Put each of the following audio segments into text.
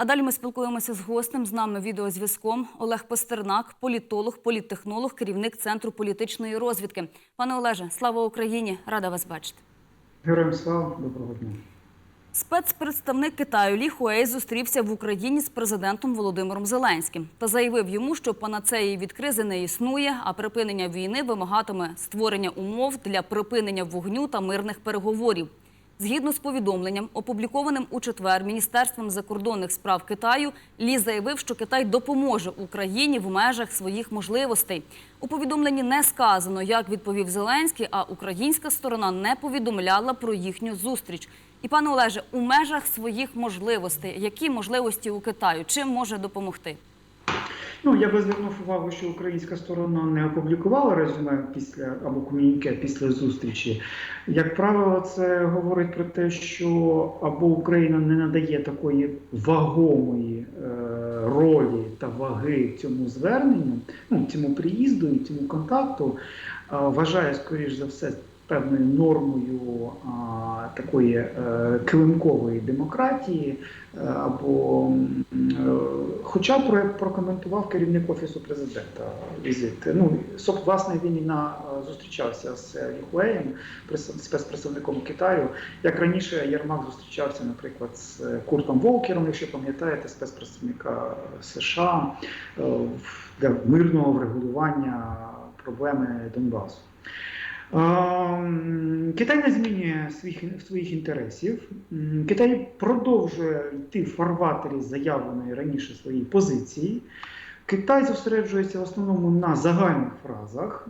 А далі ми спілкуємося з гостем з нами відеозв'язком Олег Пастернак, політолог, політтехнолог, керівник центру політичної розвідки. Пане Олеже, слава Україні! Рада вас бачити. Героям слава, доброго дня. Спецпредставник Китаю Лі Хуей зустрівся в Україні з президентом Володимиром Зеленським та заявив йому, що панацеї від кризи не існує, а припинення війни вимагатиме створення умов для припинення вогню та мирних переговорів. Згідно з повідомленням, опублікованим у четвер Міністерством закордонних справ Китаю, Лі заявив, що Китай допоможе Україні в межах своїх можливостей. У повідомленні не сказано, як відповів Зеленський, а українська сторона не повідомляла про їхню зустріч. І пане Олеже, у межах своїх можливостей, які можливості у Китаю, чим може допомогти? Ну я би звернув увагу, що українська сторона не опублікувала резюме після або ком'юніке після зустрічі. Як правило, це говорить про те, що або Україна не надає такої вагомої е, ролі та ваги цьому зверненню, ну цьому приїзду і цьому контакту, вважає скоріш за все. Певною нормою а, такої е, килимкової демократії, е, або е, хоча про, прокоментував керівник офісу президента візит. Ну соб, власне він і на е, зустрічався з Ліхуеєм, спецпредставником Китаю. Як раніше Єрмак зустрічався, наприклад, з Куртом Волкером, якщо пам'ятаєте, спецпредставника США е, для мирного врегулювання проблеми Донбасу. Китай не змінює своїх, своїх інтересів. Китай продовжує йти в фарватері заявленої раніше своєї позиції. Китай зосереджується в основному на загальних фразах,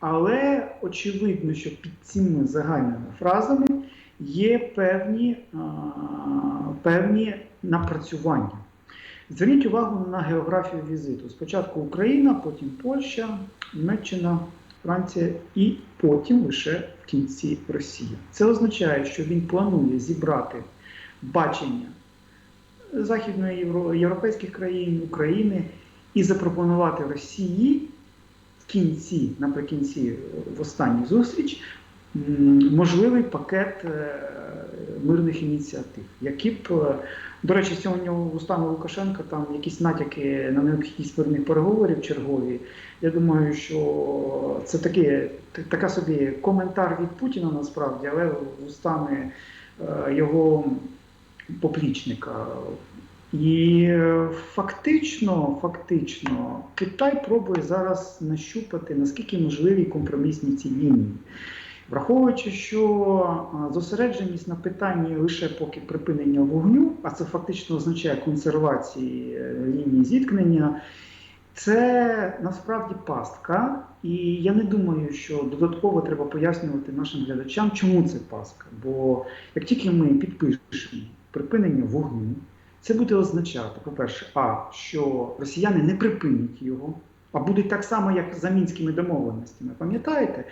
але очевидно, що під цими загальними фразами є певні, певні напрацювання. Зверніть увагу на географію візиту. Спочатку Україна, потім Польща, Німеччина, Франція і потім лише в кінці Росія. Це означає, що він планує зібрати бачення західної європейських країн, України і запропонувати Росії в кінці, наприкінці, в останню зустріч, можливий пакет е, мирних ініціатив, які б, е, до речі, сьогодні у Устана Лукашенка там якісь натяки на необхідність мирних переговорів чергові. Я думаю, що це таке, така собі коментар від Путіна насправді, але устами е, його поплічника. І фактично, фактично, Китай пробує зараз нащупати, наскільки можливі компромісні ці лінії. Враховуючи, що зосередженість на питанні лише поки припинення вогню, а це фактично означає консервації е, лінії зіткнення, це насправді пастка. І я не думаю, що додатково треба пояснювати нашим глядачам, чому це пастка. Бо як тільки ми підпишемо припинення вогню, це буде означати, по-перше, а що росіяни не припинять його, а будуть так само, як за мінськими домовленостями. Пам'ятаєте?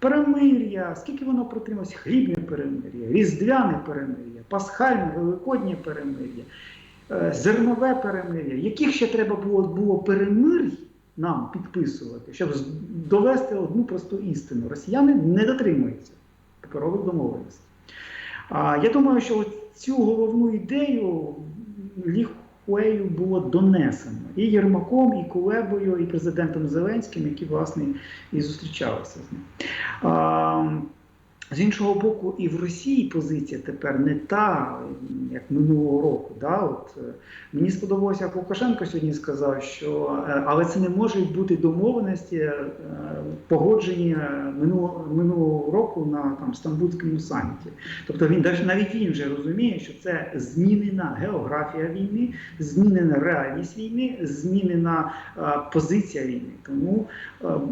Перемир'я, скільки воно протрималось? Хлібне перемир'я, різдвяне перемир'я, пасхальне, великоднє перемир'я, е, зернове перемир'я. Яких ще треба було, було перемир'й нам підписувати, щоб довести одну просту істину? Росіяни не дотримуються паперових домовленостей. Я думаю, що цю головну ідею Лі Хуею було донесено і Єрмаком, і Кулебою, і президентом Зеленським, які власне і зустрічалися з ним. З іншого боку, і в Росії позиція тепер не та, як минулого року. Да? От, е, мені сподобалося, як Лукашенко сьогодні сказав, що е, але це не можуть бути домовленості, е, погоджені е, минулого, минулого року на там, Стамбульському саміті. Тобто він навіть- він вже розуміє, що це змінена географія війни, змінена реальність війни, змінена позиція війни. Тому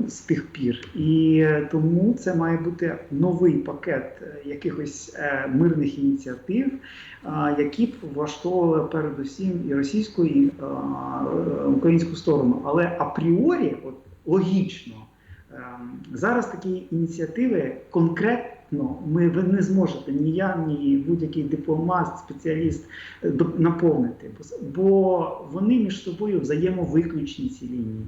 з тих пір. І тому це має бути новий пакет е, якихось е, мирних ініціатив, які б влаштовували передусім і російську, і е, українську сторону. Але апріорі, от логічно, е, зараз такі ініціативи конкретно ми ви не зможете ні я, ні будь-який дипломат, спеціаліст наповнити, бо вони між собою взаємовиключні ці лінії.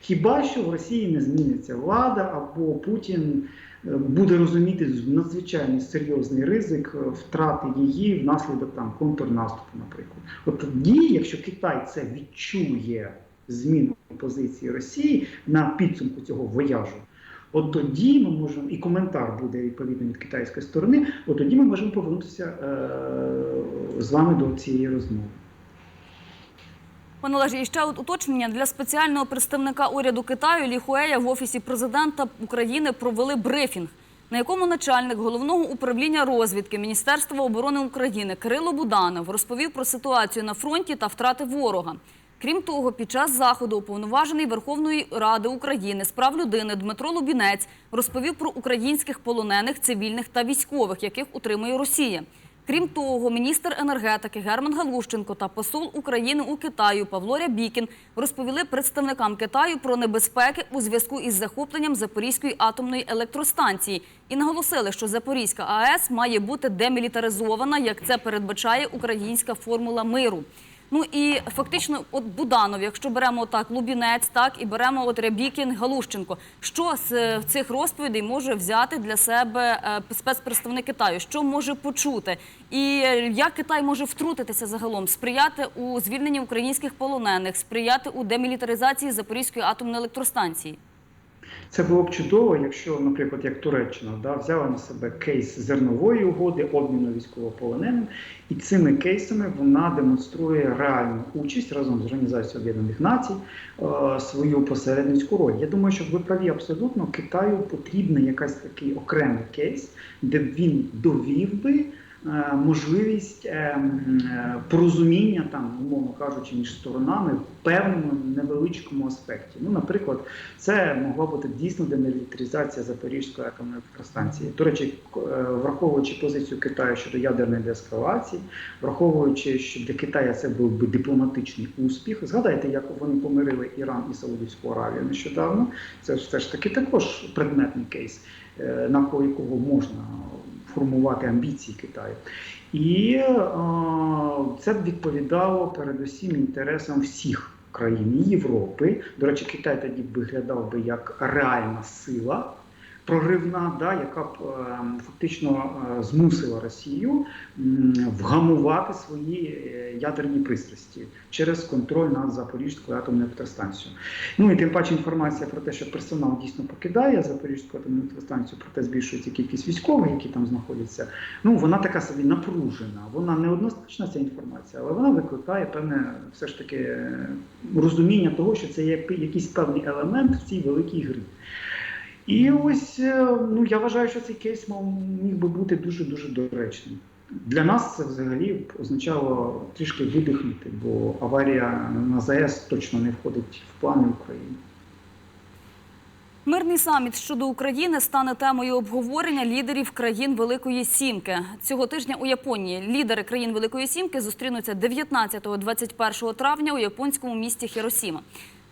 Хіба що в Росії не зміниться влада або Путін буде розуміти надзвичайно серйозний ризик е, втрати її внаслідок там контрнаступу, наприклад. От тоді, якщо Китай це відчує зміну позиції Росії на підсумку цього вояжу. От тоді ми можемо, і коментар буде відповідно від китайської сторони, от тоді ми можемо повернутися е, з вами до цієї розмови. Пане Олеже, і ще уточнення для спеціального представника уряду Китаю Лі Хуея в офісі президента України провели брифінг, на якому начальник головного управління розвідки Міністерства оборони України Кирило Буданов розповів про ситуацію на фронті та втрати ворога. Крім того, під час заходу уповноважений Верховної Ради України з прав людини Дмитро Лубінець розповів про українських полонених, цивільних та військових, яких утримує Росія. Крім того, міністр енергетики Герман Галущенко та посол України у Китаю Павло Рябікін розповіли представникам Китаю про небезпеки у зв'язку із захопленням Запорізької атомної електростанції і наголосили, що Запорізька АЕС має бути демілітаризована, як це передбачає українська формула миру. Ну і фактично, от Буданов, якщо беремо так Лубінець, так і беремо от Рябікін, Галущенко. Що з е, цих розповідей може взяти для себе е, спецпредставник Китаю? Що може почути? І е, як Китай може втрутитися загалом, сприяти у звільненні українських полонених, сприяти у демілітаризації Запорізької атомної електростанції? Це було б чудово, якщо, наприклад, як Туреччина да, взяла на себе кейс зернової угоди, обміну військовополоненим, і цими кейсами вона демонструє реальну участь разом з Організацією Об'єднаних Націй е, свою посередницьку роль. Я думаю, що ви праві абсолютно Китаю потрібний якийсь такий окремий кейс, де б він довів би. Е, Можливість е, е, порозуміння там, умовно кажучи, між сторонами в певному невеличкому аспекті. Ну, наприклад, це могла бути дійсно демілітаризація Запорізької атомної електростанції. До речі, враховуючи позицію Китаю щодо ядерної деескалації, враховуючи, що для Китаю це був би дипломатичний успіх. Згадайте, як вони помирили Іран і Саудівську Аравію нещодавно. Це ж все ж таки також предметний кейс, е, навколо якого можна формувати амбіції Китаю. І е, це б відповідало передусім інтересам всіх країн Європи. До речі, Китай тоді виглядав би як реальна сила. Проривна, да, яка б е, фактично е, змусила Росію вгамувати свої е, ядерні пристрасті через контроль над Запорізькою атомною електростанцією. Ну і тим паче інформація про те, що персонал дійсно покидає Запорізьку атомну електростанцію, проте збільшується кількість військових, які там знаходяться. Ну вона така собі напружена. Вона не однозначна ця інформація, але вона викликає певне все ж таки розуміння того, що це є якийсь певний елемент в цій великій грі. І ось е, ну я вважаю, що цей кейс міг би бути дуже дуже доречним. Для нас це взагалі означало трішки видихнути, бо аварія на ЗАЕС точно не входить в плани України. Мирний саміт щодо України стане темою обговорення лідерів країн Великої Сімки. Цього тижня у Японії лідери країн Великої Сімки зустрінуться 19-21 травня у японському місті Хіросіма.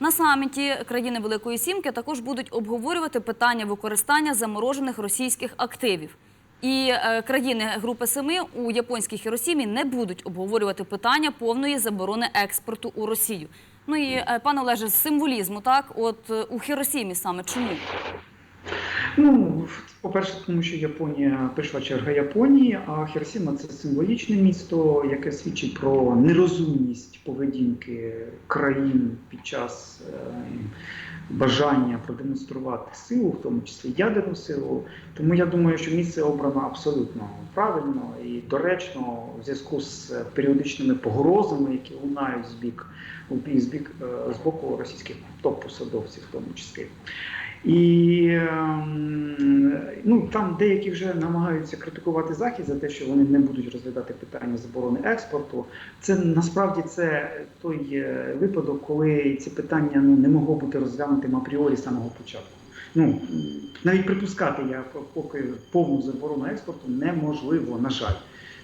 На саміті країни Великої Сімки також будуть обговорювати питання використання заморожених російських активів. І е, країни Групи Семи у японській Хіросімі не будуть обговорювати питання повної заборони експорту у Росію. Ну і е, пане Олеже, з символізму, так, от е, у Хіросімі саме чому? Ну, по-перше, тому що Японія прийшла черга Японії, а Хіросіма це символічне місто, яке свідчить про нерозумність поведінки країн під час е, бажання продемонструвати силу, в тому числі ядерну силу. Тому я думаю, що місце обрано абсолютно правильно і доречно в зв'язку з періодичними погрозами, які лунають з бік, з бік е, з боку російських топ-посадовців, в тому числі. І ем, ну, там деякі вже намагаються критикувати Захід за те, що вони не будуть розглядати питання заборони експорту. Це насправді це той е, випадок, коли ці питання ну, не могло бути розглянутим апріорі з самого початку. Ну навіть припускати я поки повну заборону експорту неможливо, на жаль.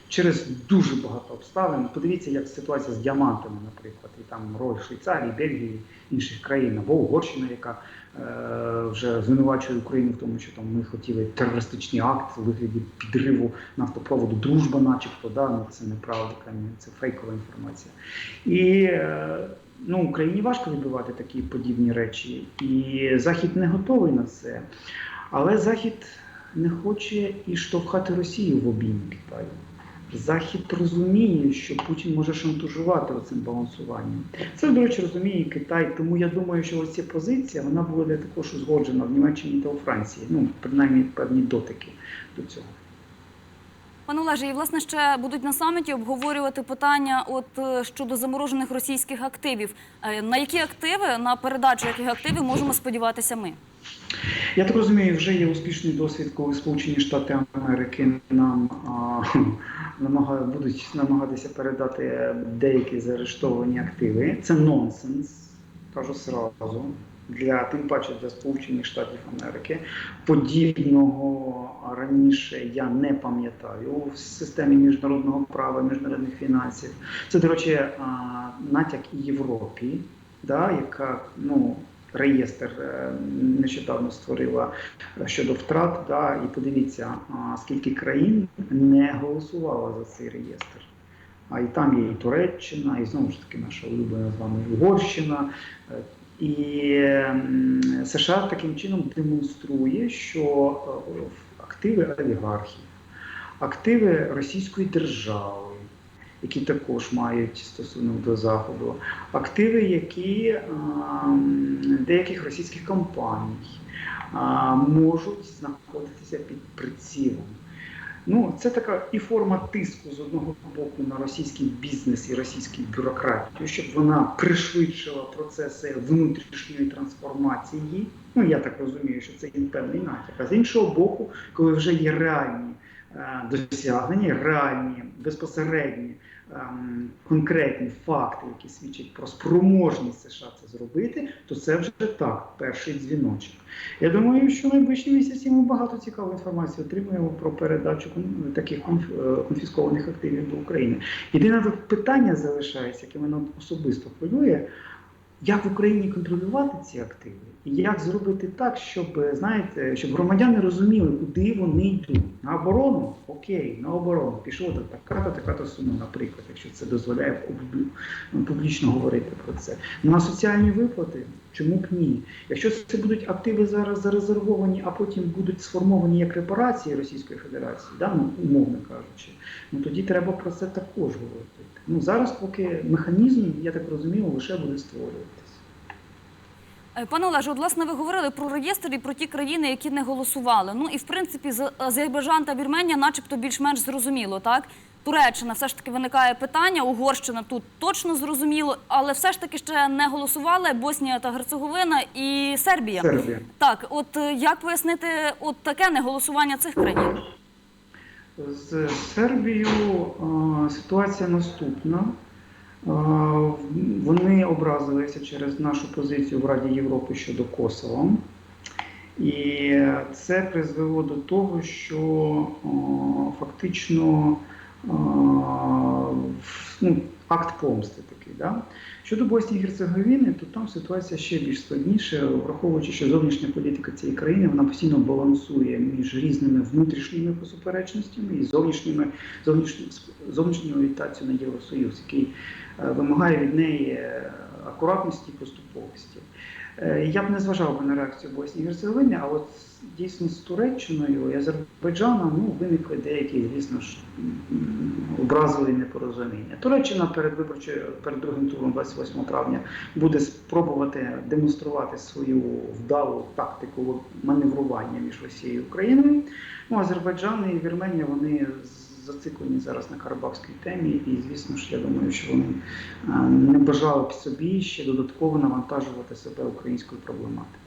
Через дуже багато обставин. Подивіться, як ситуація з діамантами, наприклад, і там роль Швейцарії, Бельгії, інших країн, або Угорщина, яка вже звинувачує Україну в тому, що там ми хотіли терористичний акт у вигляді підриву нафтопроводу Дружба, начебто, да, ну це неправда, це фейкова інформація. І е, ну, Україні важко відбивати такі подібні речі, і Захід не готовий на це. Але Захід не хоче і штовхати Росію в обійм Китаю. Захід розуміє, що Путін може шантажувати цим балансуванням. Це, до речі, розуміє Китай. Тому я думаю, що ось ця позиція вона буде також узгоджена в Німеччині та у Франції. Ну, принаймні, певні дотики до цього. Пане Олеже, і власне ще будуть на саміті обговорювати питання от е, щодо заморожених російських активів. Е, На які активи, на передачу яких активів можемо сподіватися ми? Я так розумію, вже є успішний досвід, коли Сполучені Штати Америки нам а, будуть намагатися передати деякі заарештовані активи. Це нонсенс, кажу сразу. Для тим паче для Сполучених Штатів Америки подібного раніше я не пам'ятаю в системі міжнародного права, міжнародних фінансів. Це, до речі, натяк Європі, да, яка ну реєстр е, нещодавно створила е, щодо втрат. Да, і подивіться, скільки країн не голосувало за цей реєстр. А і там є і Туреччина, і знову ж таки наша улюблена з вами Угорщина. Е, І США таким чином демонструє, що активи олігархів, активи Російської держави, які також мають стосунок до Заходу, активи, які деяких російських компаній можуть знаходитися під прицілом. Ну, це така і форма тиску з одного боку на російський бізнес і російську бюрократію, щоб вона пришвидшила процеси внутрішньої трансформації. Ну, я так розумію, що це є певний натяк. А з іншого боку, коли вже є реальні е, досягнення, реальні безпосередні конкретні факти, які свідчать про спроможність США це зробити, то це вже так, перший дзвіночок. Я думаю, що найближчі місяці ми багато цікавої інформації отримаємо про передачу таких е, конфіскованих активів до України. Єдине питання залишається, яке мене особисто хвилює. Як в Україні контролювати ці активи, як зробити так, щоб знаєте, щоб громадяни розуміли, куди вони йдуть на оборону? Окей, на оборону пішло до така-то, така-то сума, наприклад, якщо це дозволяє ну, публічно говорити про це. На соціальні виплати, чому б ні? Якщо це будуть активи зараз зарезервовані, а потім будуть сформовані як репарації Російської Федерації, да, ну, умовно кажучи, ну тоді треба про це також говорити. Ну зараз поки механізм, я так розумію, лише буде створюватись. Е, Пане Олеже, от, власне, ви говорили про реєстр і про ті країни, які не голосували. Ну і в принципі з Азербайджан та Вірменія, начебто, більш-менш зрозуміло, так? Туреччина все ж таки виникає питання, Угорщина тут точно зрозуміло, але все ж таки ще не голосували Боснія та Герцеговина і Сербія. Сербія. Так, от е, як пояснити от таке неголосування цих країн? З Сербією е, ситуація наступна. Вони образилися через нашу позицію в Раді Європи щодо Косово. І це призвело до того, що о, фактично о, ну, акт помсти такий. Да? Щодо Боснії і Герцеговини, то там ситуація ще більш складніша, враховуючи, що зовнішня політика цієї країни вона постійно балансує між різними внутрішніми суперечностями і зовнішніми зовнішньою зовнішньою орієнтацією на Євросоюз, який е, вимагає від неї е, акуратності і поступовості. Е, Я б не зважав би на реакцію Боснії і Герцеговини, а от дійсно з Туреччиною і Азербайджаном ну, виникли деякі, звісно ж, образливі непорозуміння. Туреччина перед виборчою перед другим туром 28 травня буде спробувати демонструвати свою вдалу тактику маневрування між Росією і Україною. Ну, Азербайджан і Вірменія вони зациклені зараз на Карабахській темі, і звісно ж, я думаю, що вони е, не бажали б собі ще додатково навантажувати себе українською проблематикою.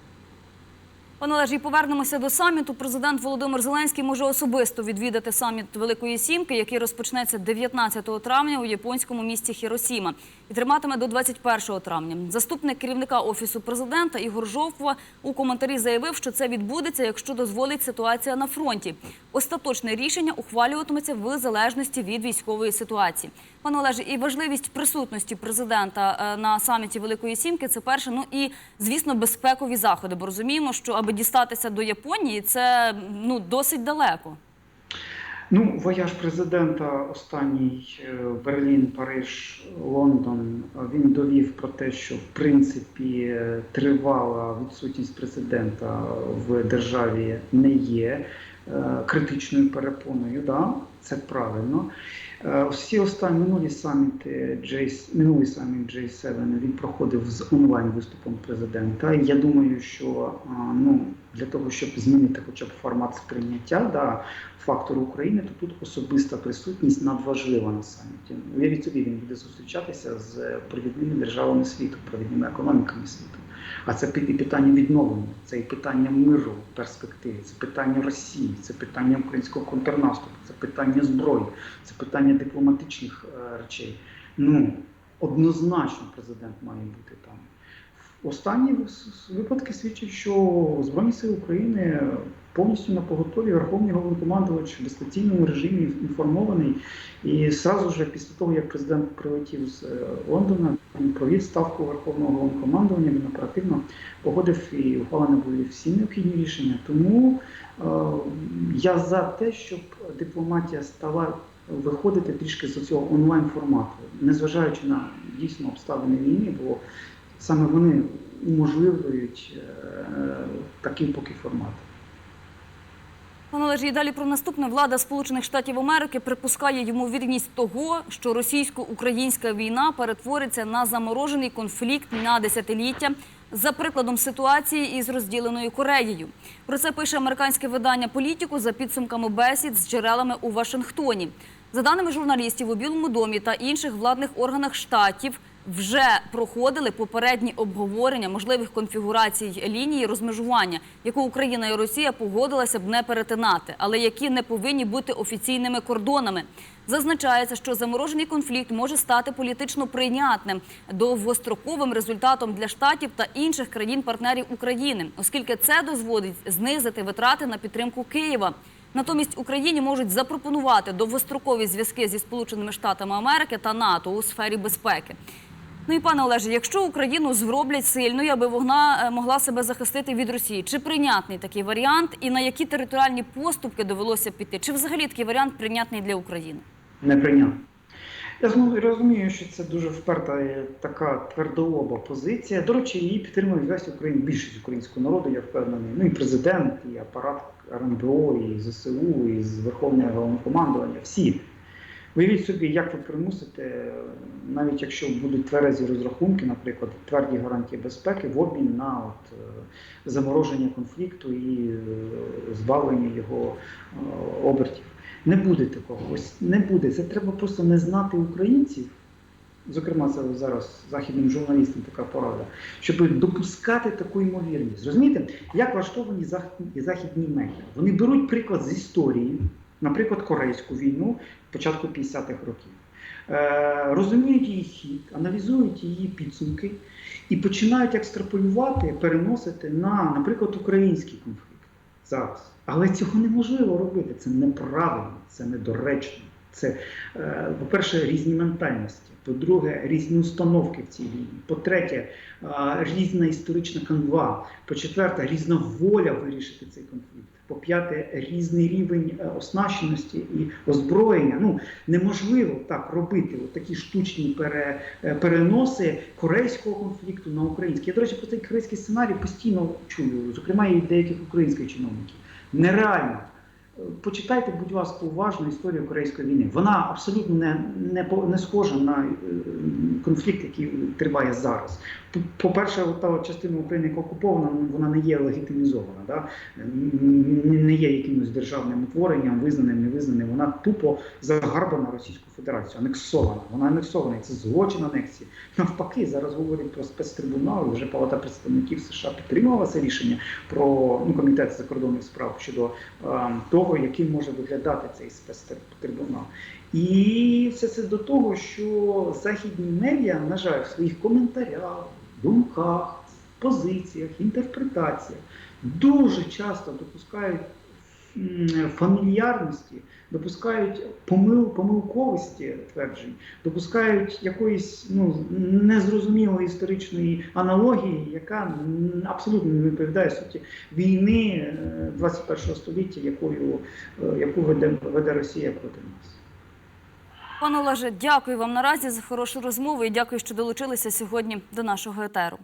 Пане Олеже, і повернемося до саміту. Президент Володимир Зеленський може особисто відвідати саміт Великої Сімки, який розпочнеться 19 травня у японському місті Хіросіма і триматиме до 21 травня. Заступник керівника офісу президента Ігор Жовква у коментарі заявив, що це відбудеться, якщо дозволить ситуація на фронті. Остаточне рішення ухвалюватиметься в залежності від військової ситуації. Пане Олеже, і важливість присутності президента е, на саміті Великої Сімки це перше. Ну і звісно, безпекові заходи. Бо розуміємо, що аби дістатися до Японії, це ну досить далеко. Ну, вояж президента останній е, Берлін, Париж, Лондон. Він довів про те, що в принципі е, тривала відсутність президента в державі не є критичною перепоною. Да, це правильно. Е, Всі останні минулі саміти J, минулий саміт J7 він проходив з онлайн виступом президента. Я думаю, що ну для того, щоб змінити хоча б формат сприйняття да, фактору України, то тут особиста присутність надважлива на саміті. Уявіть собі, він буде зустрічатися з провідними державами світу, провідними економіками світу. А це і питання відновлення, це і питання миру в перспективі, це питання Росії, це питання українського контрнаступу, це питання зброї, це питання дипломатичних е, речей. Ну однозначно президент має бути там. Останні випадки свідчать, що Збройні сили України повністю на поготові, Верховний головнокомандувач в дистанційному режимі інформований. І зразу ж після того, як президент прилетів з е, Лондона, він провів ставку Верховного головнокомандування, він оперативно погодив і ухвалені були всі необхідні рішення. Тому е, я за те, щоб дипломатія стала виходити трішки з цього онлайн формату, незважаючи на дійсно обставини війни, бо саме вони уможливлюють е, такий поки формат. Пане Олеже, і далі про наступне. Влада Сполучених Штатів Америки припускає ймовірність того, що російсько-українська війна перетвориться на заморожений конфлікт на десятиліття за прикладом ситуації із розділеною Кореєю. Про це пише американське видання Політіку за підсумками бесід з джерелами у Вашингтоні. За даними журналістів у Білому домі та інших владних органах штатів, вже проходили попередні обговорення можливих конфігурацій лінії розмежування, яку Україна і Росія погодилася б не перетинати, але які не повинні бути офіційними кордонами. Зазначається, що заморожений конфлікт може стати політично прийнятним довгостроковим результатом для штатів та інших країн-партнерів України, оскільки це дозволить знизити витрати на підтримку Києва. Натомість Україні можуть запропонувати довгострокові зв'язки зі Сполученими Штатами Америки та НАТО у сфері безпеки. Ну і пане Олеже, якщо Україну зроблять сильною, аби вона е, могла себе захистити від Росії, чи прийнятний такий варіант, і на які територіальні поступки довелося піти? Чи взагалі такий варіант прийнятний для України? не прийняв. Я розумію, що це дуже вперта така твердолоба позиція. До речі, її підтримує весь Україн, більшість українського народу, я впевнений. Ну і президент, і апарат РНБО, і ЗСУ, і з Верховного головнокомандування. Всі. Уявіть собі, як ви примусите, навіть якщо будуть тверезі розрахунки, наприклад, тверді гарантії безпеки в обмін на от, е, замороження конфлікту і е, збавлення його е, обертів. Не буде такого. Ось не буде. Це треба просто не знати українців. Зокрема, це зараз західним журналістам така порада, щоб допускати таку ймовірність. Розумієте, як влаштовані західні, західні медіа? Вони беруть приклад з історії, наприклад, Корейську війну початку 50-х років. Е, розуміють її хід, аналізують її підсумки і починають екстраполювати, переносити на, наприклад, український конфлікт зараз. Але цього неможливо робити. Це неправильно, це недоречно. Це, е, по-перше, різні ментальності. По-друге, різні установки в цій війні. По-третє, е, різна історична канва. По-четверте, різна воля вирішити цей конфлікт. По-п'яте, різний рівень е, оснащеності і озброєння. Ну неможливо так робити такі штучні пере, е, переноси корейського конфлікту на український. Я, до речі, про цей корейський сценарій постійно чую, зокрема і деяких українських чиновників. Нереально. Почитайте, будь ласка, уважно історію Корейської війни. Вона абсолютно не, не, не схожа на е, конфлікт, який триває зараз. По- По-перше, та частина України, яка окупована, вона не є легітимізована, да? Не є якимось державним утворенням, визнаним, невизнаним. Вона тупо загарбана Російську Федерацію, анексована. Вона анексована, і це злочин анексії. Навпаки, зараз говорять про спецтрибунал. Вже Палата представників США підтримала це рішення про ну, комітет закордонних справ щодо е, того, яким може виглядати цей спецтрибунал. І все це до того, що західні медіа, на жаль, в своїх коментарях, думках, позиціях, інтерпретаціях дуже часто допускають фамільярності, допускають помил, помилковості тверджень, допускають якоїсь ну, незрозумілої історичної аналогії, яка абсолютно не відповідає суті війни е, 21 століття, якою, е, яку веде, веде Росія проти нас. Пане Олеже, дякую вам наразі за хорошу розмову і дякую, що долучилися сьогодні до нашого етеру.